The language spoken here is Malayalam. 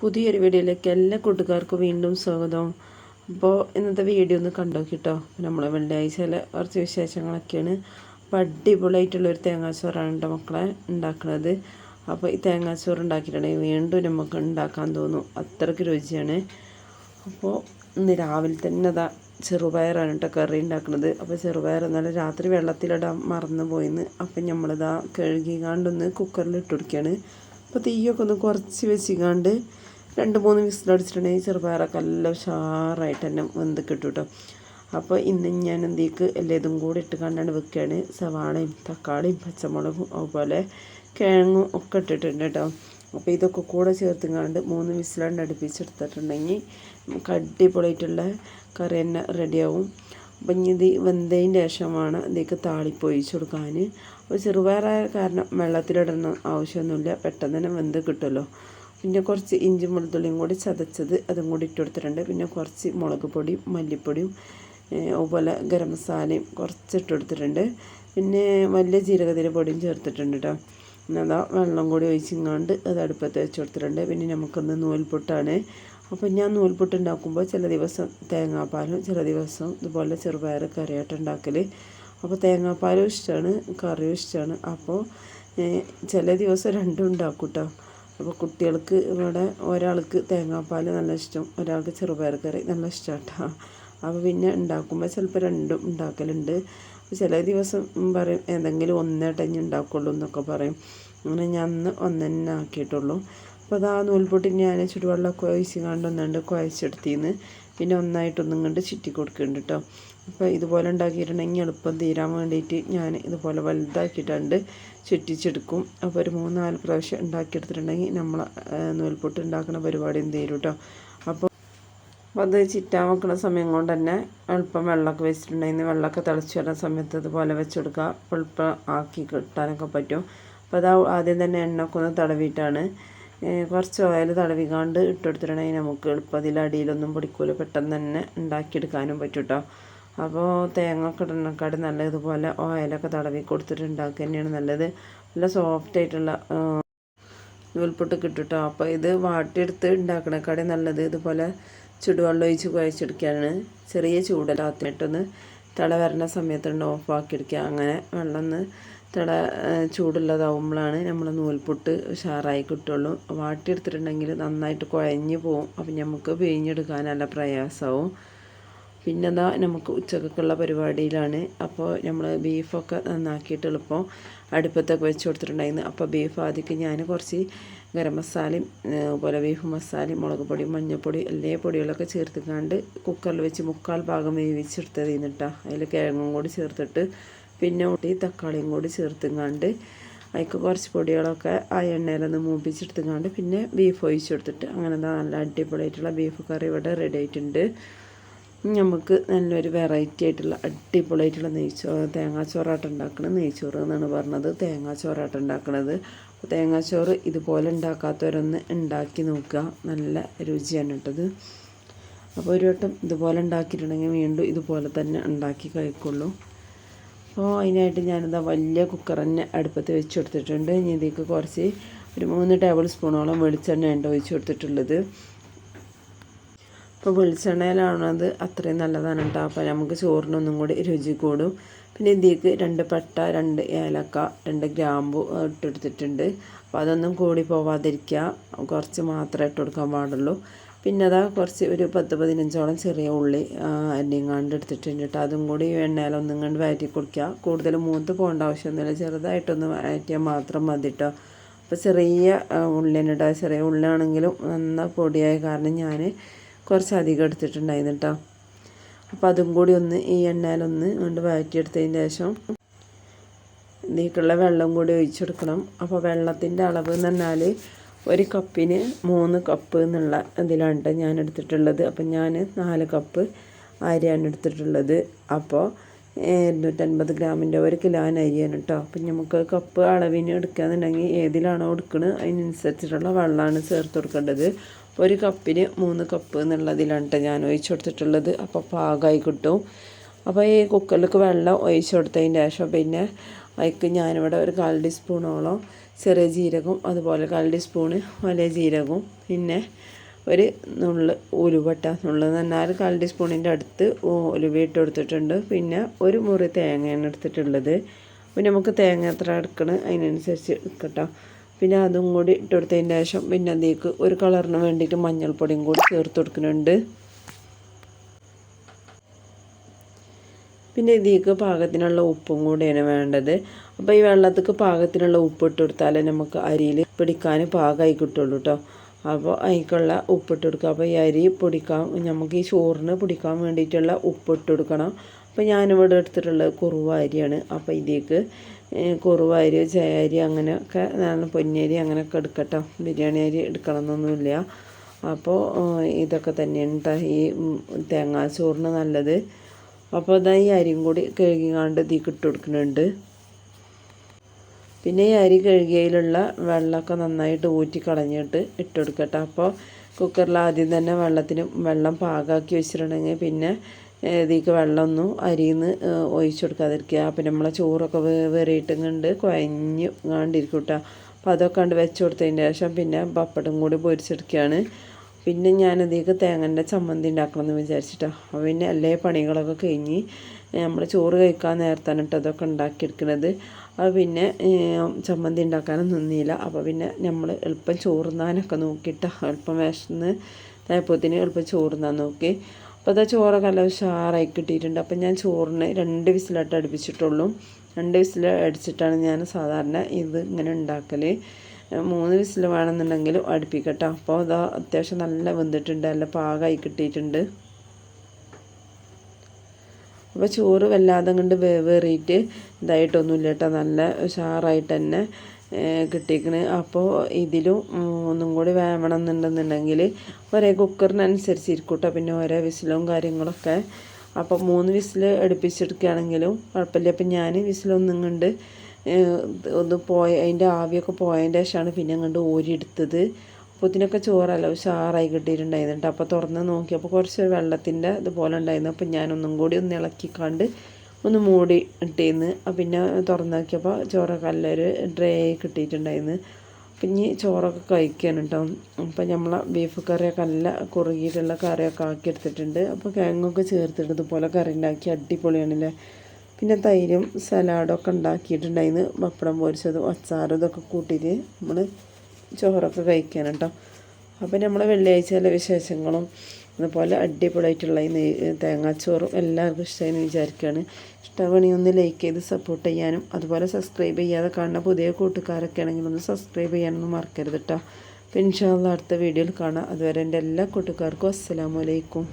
പുതിയൊരു വീഡിയോയിലേക്ക് എല്ലാ കൂട്ടുകാർക്കും വീണ്ടും സ്വാഗതം. അപ്പോൾ ഇന്നത്തെ വീഡിയോ ഒന്ന് കണ്ടോക്കിട്ടോ. നമ്മൾ വെള്ളിയാഴ്ചയിലെ കുറച്ച് വിശേഷങ്ങളൊക്കെയാണ്. അപ്പോൾ അടിപൊളിയായിട്ടുള്ളൊരു തേങ്ങാച്ചോറാണ് കേട്ടോ മക്കളെ ഉണ്ടാക്കുന്നത്. അപ്പോൾ ഈ തേങ്ങാച്ചോറ് ഉണ്ടാക്കിയിട്ടുണ്ടെങ്കിൽ വീണ്ടും നമുക്ക് ഉണ്ടാക്കാൻ തോന്നും. അത്രയ്ക്ക് രുചിയാണ്. അപ്പോൾ ഇന്ന് രാവിലെ തന്നെ അതാ ചെറുപയറാണ് കേട്ടോ കറി ഉണ്ടാക്കുന്നത്. അപ്പോൾ ചെറുപയർ എന്നാലും രാത്രി വെള്ളത്തിലിടാൻ മറന്നു പോയിന്ന്. അപ്പം നമ്മളിതാ കഴുകിക്കാണ്ടൊന്ന് കുക്കറിൽ ഇട്ട് കൊടുക്കുകയാണ്. അപ്പോൾ തീയൊക്കെ ഒന്ന് കുറച്ച് വെച്ചിക്കാണ്ട് രണ്ട് മൂന്ന് വിസിലടിച്ചിട്ടുണ്ടെങ്കിൽ ചെറുപയറൊക്കെ നല്ല ഉഷാറായിട്ട് തന്നെ വെന്ത് കിട്ടും കേട്ടോ അപ്പോൾ ഇന്ന് ഞാൻ എന്തേക്ക് എല്ലാതും കൂടി ഇട്ട് കണ്ടാണ് വെക്കുകയാണ് സവാളയും തക്കാളിയും പച്ചമുളകും അതുപോലെ കിഴങ്ങും ഒക്കെ ഇട്ടിട്ടുണ്ട് കേട്ടോ. അപ്പോൾ ഇതൊക്കെ കൂടെ ചേർത്ത് കണ്ട് മൂന്ന് വിസിലണ്ട് അടുപ്പിച്ചെടുത്തിട്ടുണ്ടെങ്കിൽ നമുക്ക് അടിപൊളിയായിട്ടുള്ള കറി തന്നെ റെഡിയാവും. അപ്പം ഇനി ഇത് വെന്തതിന്റെ ശേഷമാണ് ഇതിലേക്ക് താളിപ്പ് ഒഴിച്ചു കൊടുക്കാൻ അപ്പോൾ ചെറുപയറായ കാരണം വെള്ളത്തിലിടണം ആവശ്യമൊന്നുമില്ല. പെട്ടെന്ന് തന്നെ വെന്ത് കിട്ടുമല്ലോ. പിന്നെ കുറച്ച് ഇഞ്ചി വെളുത്തുള്ളിയും കൂടി ചതച്ചത് അതും കൂടി ഇട്ട് കൊടുത്തിട്ടുണ്ട്. പിന്നെ കുറച്ച് മുളക് പൊടിയും മല്ലിപ്പൊടിയും അതുപോലെ ഗരം മസാലയും കുറച്ച് ഇട്ട് കൊടുത്തിട്ടുണ്ട്. പിന്നെ വലിയ ജീരകതിര പൊടിയും ചേർത്തിട്ടുണ്ട് കേട്ടോ പിന്നെ അതാ വെള്ളം കൂടി ഒഴിച്ചിങ്ങാണ്ട് അത് അടുപ്പത്ത് വെച്ച് കൊടുത്തിട്ടുണ്ട്. പിന്നെ നമുക്കൊന്ന് നൂൽപുട്ടാണ്. അപ്പോൾ ഞാൻ നൂൽപുട്ട് ഉണ്ടാക്കുമ്പോൾ ചില ദിവസം തേങ്ങാപ്പാലും ചില ദിവസം ഇതുപോലെ ചെറുപയർ കറിയായിട്ട് ഉണ്ടാക്കൽ അപ്പോൾ തേങ്ങാപ്പാലും ഇഷ്ടമാണ് കറിയും ഇഷ്ടമാണ്. അപ്പോൾ ചില ദിവസം രണ്ടും ഉണ്ടാക്കും കേട്ടോ അപ്പോൾ കുട്ടികൾക്ക് ഇവിടെ ഒരാൾക്ക് തേങ്ങാപ്പാൽ നല്ല ഇഷ്ടം ഒരാൾക്ക് ചെറുപയർ കറി നല്ല ഇഷ്ടമാണ് കേട്ടോ അപ്പോൾ പിന്നെ ഉണ്ടാക്കുമ്പോൾ ചിലപ്പോൾ രണ്ടും ഉണ്ടാക്കലുണ്ട്. ചില ദിവസം പറയും ഏതെങ്കിലും ഒന്നേട്ടഞ്ഞ് ഉണ്ടാക്കുള്ളൂ എന്നൊക്കെ പറയും. അങ്ങനെ ഞാൻ അന്ന് ഒന്ന് തന്നെ ആക്കിയിട്ടുള്ളൂ. അപ്പോൾ അത് നൂൽപൊട്ടി ഞാൻ ചുടുവെള്ളമൊക്കെ ഒഴിച്ച് കണ്ടൊന്നുണ്ട് കുഴച്ചെടുത്തിന്ന്. പിന്നെ ഒന്നായിട്ടൊന്നും കണ്ട് ചുറ്റി കൊടുക്കുന്നുണ്ട് കേട്ടോ. അപ്പോൾ ഇതുപോലെ ഉണ്ടാക്കിയിട്ടുണ്ടെങ്കിൽ എളുപ്പം തീരാൻ വേണ്ടിയിട്ട് ഞാൻ ഇതുപോലെ വലുതാക്കിയിട്ടുണ്ട്. ചുറ്റിച്ചെടുക്കും. അപ്പോൾ ഒരു മൂന്നാൽ പ്രാവശ്യം ഉണ്ടാക്കിയെടുത്തിട്ടുണ്ടെങ്കിൽ നമ്മൾ നൂൽപൊട്ട് ഉണ്ടാക്കുന്ന പരിപാടി എന്ത് ചെയ്യും കേട്ടോ അപ്പോൾ അത് ചിറ്റാൻ വെക്കുന്ന സമയം കൊണ്ട് തന്നെ എളുപ്പം വെള്ളമൊക്കെ വെച്ചിട്ടുണ്ടെങ്കിൽ വെള്ളമൊക്കെ തിളച്ച് വരുന്ന സമയത്ത് ഇതുപോലെ വെച്ചെടുക്കുക. കൊടുക്കുക ആക്കി കിട്ടാനൊക്കെ പറ്റും. അപ്പോൾ അത് ആദ്യം തന്നെ എണ്ണൊക്കെ ഒന്ന് തടവിയിട്ടാണ്. കുറച്ച് ഓയിൽ തടവിക്കാണ്ട് ഇട്ടെടുത്തിട്ടുണ്ടെങ്കിൽ നമുക്ക് എളുപ്പത്തിൽ അടിയിലൊന്നും പൊടിക്കൂല. പെട്ടെന്ന് തന്നെ ഉണ്ടാക്കിയെടുക്കാനും പറ്റും കേട്ടോ അപ്പോൾ തേങ്ങ ഒക്കെ നല്ല ഇതുപോലെ ഓയിലൊക്കെ തടവി കൊടുത്തിട്ട് ഉണ്ടാക്കുക തന്നെയാണ് നല്ലത്. നല്ല സോഫ്റ്റ് ആയിട്ടുള്ള നൂൽപ്പൊട്ട് കിട്ടും അപ്പോൾ ഇത് വാട്ടിയെടുത്ത് ഉണ്ടാക്കണേക്കാട് നല്ലത് ഇതുപോലെ ചുടുവെള്ളം ഒഴിച്ച് കുഴച്ചെടുക്കുകയാണ് ചെറിയ ചൂടല്ലാത്തിട്ടൊന്ന് തിള വരുന്ന സമയത്തുണ്ട് ഓഫ് എടുക്കുക. അങ്ങനെ വെള്ളം ഒന്ന് തിള ചൂടുള്ളതാവുമ്പോഴാണ് നമ്മൾ നൂൽപുട്ട് ഉഷാറായി കിട്ടുള്ളൂ. വാട്ടിയെടുത്തിട്ടുണ്ടെങ്കിൽ നന്നായിട്ട് കുഴഞ്ഞു പോവും. അപ്പം നമുക്ക് പിഴിഞ്ഞെടുക്കാൻ നല്ല പ്രയാസമാവും പിന്നെ എന്താ നമുക്ക് ഉച്ചക്കൊക്കെയുള്ള പരിപാടിയിലാണ്. അപ്പോൾ നമ്മൾ ബീഫൊക്കെ നന്നാക്കിയിട്ട് എളുപ്പം അടുപ്പത്തൊക്കെ വെച്ച് കൊടുത്തിട്ടുണ്ടായിരുന്നു. അപ്പോൾ ബീഫ് ആദ്യം ഞാൻ കുറച്ച് ഗരം മസാലയും അതുപോലെ ബീഫ് മസാലയും മുളക് പൊടി മഞ്ഞൾപ്പൊടി എല്ലാ പൊടികളൊക്കെ ചേർത്തിക്കാണ്ട് കുക്കറിൽ വെച്ച് മുക്കാൽ ഭാഗം വേവിച്ചെടുത്തത് എന്നിട്ടാ അതിൽ കിഴങ്ങും കൂടി ചേർത്തിട്ട് പിന്നെ ഊട്ടി തക്കാളിയും കൂടി ചേർത്തിങ്ങാണ്ട് അതിക്ക് കുറച്ച് പൊടികളൊക്കെ ആ എണ്ണയിലൊന്ന് മൂപ്പിച്ചെടുത്തിങ്ങാണ്ട് പിന്നെ ബീഫ് ഒഴിച്ചെടുത്തിട്ട് അങ്ങനെ നല്ല അടിപൊളിയായിട്ടുള്ള ബീഫ് കറി ഇവിടെ റെഡി ആയിട്ടുണ്ട്. നമുക്ക് നല്ലൊരു വെറൈറ്റി ആയിട്ടുള്ള അടിപൊളിയായിട്ടുള്ള നെയ്ച്ചോറ് തേങ്ങാച്ചോറാട്ടം ഉണ്ടാക്കണത് നെയ്ച്ചോറ് എന്നാണ് പറഞ്ഞത്. തേങ്ങാച്ചോറാട്ടം ഉണ്ടാക്കണത്. അപ്പോൾ തേങ്ങാച്ചോറ് ഇതുപോലെ ഉണ്ടാക്കാത്തവരൊന്ന് ഉണ്ടാക്കി നോക്കുക. നല്ല രുചിയാണ് കേട്ടത് അപ്പോൾ ഒരു വട്ടം ഇതുപോലെ ഉണ്ടാക്കിയിട്ടുണ്ടെങ്കിൽ വീണ്ടും ഇതുപോലെ തന്നെ ഉണ്ടാക്കി കഴിക്കുള്ളൂ. അപ്പോൾ അതിനായിട്ട് ഞാനിതാ വലിയ കുക്കർ തന്നെ അടുപ്പത്ത് വെച്ച് കൊടുത്തിട്ടുണ്ട്. ഇനി ഇതിലേക്ക് കുറച്ച് ഒരു മൂന്ന് ടേബിൾ സ്പൂണോളം വെളിച്ചെണ്ണ ഉണ്ട് ഒഴിച്ച് കൊടുത്തിട്ടുള്ളത്. അപ്പോൾ വെളിച്ചെണ്ണയിലാണത് അത്രയും നല്ലതാണ് കേട്ടോ അപ്പോൾ നമുക്ക് ചോറിനൊന്നും കൂടി രുചി കൂടും. പിന്നെ ഇതിലേക്ക് രണ്ട് പട്ട രണ്ട് ഏലക്ക രണ്ട് ഗ്രാമ്പു ഇട്ടെടുത്തിട്ടുണ്ട്. അപ്പോൾ അതൊന്നും കൂടി പോവാതിരിക്കുക കുറച്ച് മാത്രമേ ഇട്ട് കൊടുക്കാൻ പാടുള്ളൂ. പിന്നെ അതാ കുറച്ച് ഒരു പത്ത് പതിനഞ്ചോളം ചെറിയ ഉള്ളി അരിയും കണ്ട് എടുത്തിട്ടുണ്ട് കേട്ടോ അതും കൂടി എണ്ണയിലൊന്നും കണ്ട് വയറ്റി കൊടുക്കുക കൂടുതൽ മൂത്ത് പോകേണ്ട ആവശ്യമൊന്നുമില്ല. ചെറുതായിട്ടൊന്ന് വയറ്റിയാൽ മാത്രം മതി കേട്ടോ അപ്പോൾ ചെറിയ ഉള്ളി ചെറിയ ഉള്ളിയാണെങ്കിലും നന്ന പൊടിയായ കാരണം ഞാൻ കുറച്ച് അധികം എടുത്തിട്ടുണ്ടായിരുന്നു കേട്ടോ അപ്പോൾ അതും കൂടി ഒന്ന് ഈ എണ്ണയിലൊന്ന് കൊണ്ട് വഴറ്റിയെടുത്തതിന് ശേഷം ഇതിലേക്കുള്ള വെള്ളം കൂടി ഒഴിച്ചു കൊടുക്കണം. അപ്പോൾ വെള്ളത്തിന്റെ അളവ് എന്ന് പറഞ്ഞാൽ ഒരു കപ്പിന് മൂന്ന് കപ്പ് എന്നുള്ള ഇതിലാണ് ഞാൻ എടുത്തിട്ടുള്ളത്. അപ്പം ഞാൻ നാല് കപ്പ് അരിയാണ് എടുത്തിട്ടുള്ളത്. അപ്പോൾ ഇരുന്നൂറ്റൻപത് ഗ്രാമിന്റെ ഒരു കിലോന് അരിയാണ് കേട്ടോ അപ്പം നമുക്ക് കപ്പ് അളവിന് എടുക്കുകയെന്നുണ്ടെങ്കിൽ ഏതിലാണോ എടുക്കുന്നത് അതിനനുസരിച്ചിട്ടുള്ള വെള്ളമാണ് ചേർത്ത് കൊടുക്കേണ്ടത്. ഒരു കപ്പിന് മൂന്ന് കപ്പ് എന്നുള്ളതിലാണ് കേട്ടോ ഞാൻ ഒഴിച്ചു കൊടുത്തിട്ടുള്ളത്. അപ്പോൾ പാകമായി കിട്ടും. അപ്പോൾ ഈ കുക്കറിലേക്ക് വെള്ളം ഒഴിച്ചു കൊടുത്തതിന് ശേഷം പിന്നെ അതിക്ക് ഞാനിവിടെ ഒരു കാൽ ടീസ്പൂണോളം ചെറിയ ജീരകവും അതുപോലെ കാൽ ടീസ്പൂണ് വലിയ ജീരകവും പിന്നെ ഒരു നുള്ള് ഉലുവട്ട. നുള്ളു തന്നാൽ കാൽ ടീസ്പൂണിന്റെ അടുത്ത് ഉലുവ ഇട്ട് കൊടുത്തിട്ടുണ്ട്. പിന്നെ ഒരു മുറി തേങ്ങയാണ് എടുത്തിട്ടുള്ളത്. പിന്നെ നമുക്ക് തേങ്ങ എത്ര എടുക്കണം അതിനനുസരിച്ച് എടുക്കട്ടോ. പിന്നെ അതും കൂടി ഇട്ട് കൊടുത്തതിന് ശേഷം പിന്നെ അതിലേക്ക് ഒരു കളറിന് വേണ്ടിയിട്ട് മഞ്ഞൾപ്പൊടിയും കൂടി ചേർത്ത് കൊടുക്കുന്നുണ്ട്. പിന്നെ ഇതിലേക്ക് പാകത്തിനുള്ള ഉപ്പും കൂടിയാണ് വേണ്ടത്. അപ്പോൾ ഈ വെള്ളത്തേക്ക് പാകത്തിനുള്ള ഉപ്പ് ഇട്ട് കൊടുത്താലേ നമുക്ക് അരിയിൽ പിടിക്കാൻ പാകമായി കിട്ടുള്ളൂ കേട്ടോ. അപ്പോൾ അതിനുള്ള ഉപ്പിട്ട് കൊടുക്കുക. അപ്പോൾ ഈ അരി പൊടിക്കാൻ നമുക്ക് ഈ ചോറിന് പൊടിക്കാൻ വേണ്ടിയിട്ടുള്ള ഉപ്പിട്ട് കൊടുക്കണം. അപ്പോൾ ഞാനിവിടെ എടുത്തിട്ടുള്ളത് കുറുവ അരിയാണ് അപ്പോൾ ഇതിലേക്ക് കുറുവ അരി ജയരി അങ്ങനെയൊക്കെ ഞാൻ പൊന്നരി അങ്ങനെയൊക്കെ എടുക്കട്ടോ. ബിരിയാണി അരി എടുക്കണമെന്നൊന്നുമില്ല. അപ്പോൾ ഇതൊക്കെ തന്നെയാണ് കേട്ടോ ഈ തേങ്ങാ ചോറിന് നല്ലത്. അപ്പോൾ ഇതാ ഈ അരിയും കൂടി കഴുകിക്കാണ്ട് ഇതിലേക്ക് ഇട്ട് കൊടുക്കുന്നുണ്ട്. പിന്നെ ഈ അരി കഴുകിയതിലുള്ള വെള്ളമൊക്കെ നന്നായിട്ട് ഊറ്റി കളഞ്ഞിട്ട് ഇട്ട് കൊടുക്കട്ടെ. അപ്പോൾ കുക്കറിൽ ആദ്യം തന്നെ വെള്ളത്തിന് വെള്ളം പാകമാക്കി വെച്ചിട്ടുണ്ടെങ്കിൽ പിന്നെ ഇതിലേക്ക് വെള്ളമൊന്നും അരിയിൽ നിന്ന് ഒഴിച്ചു കൊടുക്കാതിരിക്കുക. പിന്നെ നമ്മളെ ചോറൊക്കെ വേറിയിട്ടും കണ്ട് കുഴഞ്ഞു കാണ്ടിരിക്കും കേട്ടോ അപ്പോൾ അതൊക്കെ കണ്ട് വെച്ച് കൊടുത്തതിന് ശേഷം പിന്നെ പപ്പടം കൂടി പൊരിച്ചെടുക്കുകയാണ് പിന്നെ ഞാനതിലേക്ക് തേങ്ങന്റെ ചമ്മന്തി ഉണ്ടാക്കണമെന്ന് വിചാരിച്ചിട്ടാണ് അപ്പോൾ പിന്നെ എല്ലാ പണികളൊക്കെ കഴിഞ്ഞ് നമ്മൾ ചോറ് കഴിക്കാൻ നേരത്താണ് കേട്ടോ അതൊക്കെ ഉണ്ടാക്കിയെടുക്കുന്നത് അപ്പോൾ പിന്നെ ചമ്മന്തി ഉണ്ടാക്കാനും നിന്നില്ല. അപ്പോൾ പിന്നെ നമ്മൾ എളുപ്പം ചോറുന്നാനൊക്കെ നോക്കിയിട്ട് എളുപ്പം വിശന്ന് തേപ്പത്തിന് എളുപ്പം ചോറുന്നാൻ നോക്കി. അപ്പോൾ അതാ ചോറൊക്കെ നല്ല ഉഷാറായി കിട്ടിയിട്ടുണ്ട്. അപ്പം ഞാൻ ചോറിന് രണ്ട് വിസിലായിട്ട് അടുപ്പിച്ചിട്ടുള്ളൂ. രണ്ട് വിസിൽ അടിച്ചിട്ടാണ് ഞാൻ സാധാരണ ഇത് ഇങ്ങനെ ഉണ്ടാക്കൽ മൂന്ന് വിസിൽ വേണമെന്നുണ്ടെങ്കിലും അടുപ്പിക്കട്ടെ. അപ്പോൾ അതാ അത്യാവശ്യം നല്ല വെന്തിട്ടുണ്ട്. നല്ല പാകമായി കിട്ടിയിട്ടുണ്ട്. അപ്പോൾ ചോറ് വല്ലാതെ കണ്ട് വേവേറിയിട്ട് ഇതായിട്ടൊന്നുമില്ല കേട്ടോ. നല്ല ഉഷാറായിട്ട് തന്നെ കിട്ടിയിരിക്കണ് അപ്പോൾ ഇതിലും ഒന്നും കൂടി വേവണം എന്നുണ്ടെന്നുണ്ടെങ്കിൽ ഒരേ കുക്കറിനനുസരിച്ച് ഇരിക്കൂട്ടോ പിന്നെ ഓരോ വിസിലും കാര്യങ്ങളൊക്കെ. അപ്പോൾ മൂന്ന് വിസിൽ അടുപ്പിച്ചെടുക്കുകയാണെങ്കിലും കുഴപ്പമില്ല. അപ്പം ഞാൻ വിസിലൊന്നും കണ്ട് ഒന്ന് പോയ അതിന്റെ ആവിയൊക്കെ പോയതിന്റെ ശേഷമാണ് പിന്നെ അങ്ങോട്ട് ഓരിയെടുത്തത് അപ്പോൾ ഇതിനൊക്കെ ചോറല്ല ഉഷാറായി കിട്ടിയിട്ടുണ്ടായിരുന്നു അപ്പോൾ തുറന്ന് നോക്കിയപ്പോൾ കുറച്ച് വെള്ളത്തിന്റെ ഇതുപോലെ ഉണ്ടായിരുന്നു. അപ്പോൾ ഞാനൊന്നും കൂടി ഒന്ന് ഇളക്കിക്കാണ്ട് ഒന്ന് മൂടി ഇട്ടിരുന്ന് പിന്നെ തുറന്ന് നോക്കിയപ്പോൾ ചോറൊക്കെ നല്ലൊരു ഡ്രൈ കിട്ടിയിട്ടുണ്ടായിരുന്നു പിന്നെ ചോറൊക്കെ കഴിക്കാൻ കേട്ടോ അപ്പം നമ്മൾ ബീഫ് കറിയൊക്കെ നല്ല കുറുകിയിട്ടുള്ള കറിയൊക്കെ ആക്കി എടുത്തിട്ടുണ്ട് അപ്പോൾ കിഴങ്ങൊക്കെ ചേർത്തിട്ട് ഇതുപോലെ കറി ഉണ്ടാക്കി അടിപൊളിയാണല്ലേ പിന്നെ തൈരും സലാഡൊക്കെ ഉണ്ടാക്കിയിട്ടുണ്ടായിരുന്നു പപ്പടം പൊരിച്ചതും അച്ചാറും ഇതൊക്കെ കൂട്ടിയിട്ട് നമ്മൾ ചോറൊക്കെ കഴിക്കാൻ കേട്ടോ അപ്പോൾ നമ്മൾ വെള്ളിയാഴ്ചയിലെ വിശേഷങ്ങളും അതുപോലെ അടിപൊളിയായിട്ടുള്ള ഈ തേങ്ങാച്ചോറും എല്ലാവർക്കും ഇഷ്ടമായി വിചാരിക്കുകയാണ്. ഇഷ്ടമാണെങ്കിൽ ഒന്ന് ലൈക്ക് ചെയ്ത് സപ്പോർട്ട് ചെയ്യാനും അതുപോലെ സബ്സ്ക്രൈബ് ചെയ്യാതെ കാണുന്ന പുതിയ കൂട്ടുകാരൊക്കെ ആണെങ്കിൽ ഒന്ന് സബ്സ്ക്രൈബ് ചെയ്യാനൊന്നും മറക്കരുത് കേട്ടോ അപ്പോൾ ഇൻഷാല്ല അടുത്ത വീഡിയോയിൽ കാണാം. അതുവരെ എന്റെ എല്ലാ കൂട്ടുകാർക്കും അസ്സലാമലൈക്കും